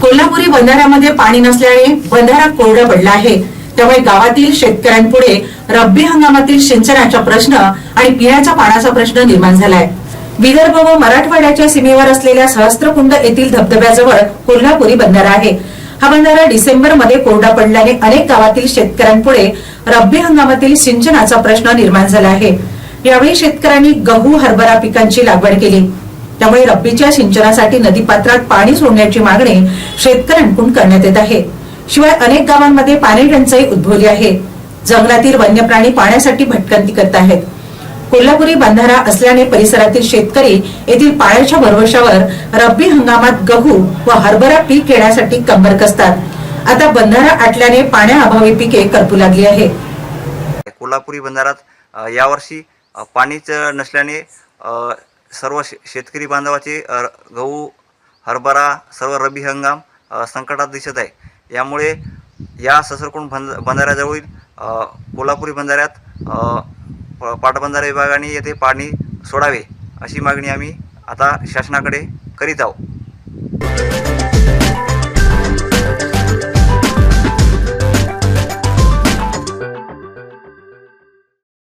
कोल्हापुरी बंधाऱ्यामध्ये पाणी नसल्याने बंधारा कोरडा पडला आहे. त्यामुळे गावातील शेतकऱ्यांपुढे रब्बी हंगामातील सिंचनाचा प्रश्न आणि पिण्याच्या पाण्याचा प्रश्न निर्माण झालाय. विदर्भ व मराठवाड्याच्या सीमेवर असलेल्या सहस्त्रकुंड येथील धबधब्याजवळ कोल्हापुरी बंधारा आहे. हा बंधारा डिसेंबरमध्ये कोरडा पडल्याने अनेक गावातील शेतकऱ्यांपुढे रब्बी हंगामातील सिंचनाचा प्रश्न निर्माण झाला आहे. यावेळी शेतकऱ्यांनी गहू हरभरा पिकांची लागवड केली. त्यामुळे रब्बीच्या सिंचनासाठी नदीपात्रात पाणी सोडण्याची मागणी शेतकऱ्यांकडून करण्यात येत आहे. शिवाय अनेक गावांमध्ये पाणी टंचाई उद्भवली आहे. जंगलातील वन्य प्राणी पाण्यासाठी भटकंती करत आहेत. कोल्हापुरी बंधारा असल्याने परिसरातील शेतकरी येथील पाण्याच्या भरवशावर रब्बी हंगामात गहू व हरभरा पीक येण्यासाठी कंबर कसतात. आता बंधारा आटल्याने पाण्याअभावी पिके करपू लागली आहे. कोल्हापुरी बंधारात यावर्षी पाणीच नसल्याने सर्व शे शेतकरी बांधवाचे गहू हरभरा सर्व रब्बी हंगाम संकटात दिसत आहे. यामुळे या ससरकुंड बंद बंधाऱ्याजवळील कोल्हापुरी बंधाऱ्यात पाटबंधारे प- विभागाने येथे पाणी सोडावे अशी मागणी आम्ही आता शासनाकडे करीत आहोत.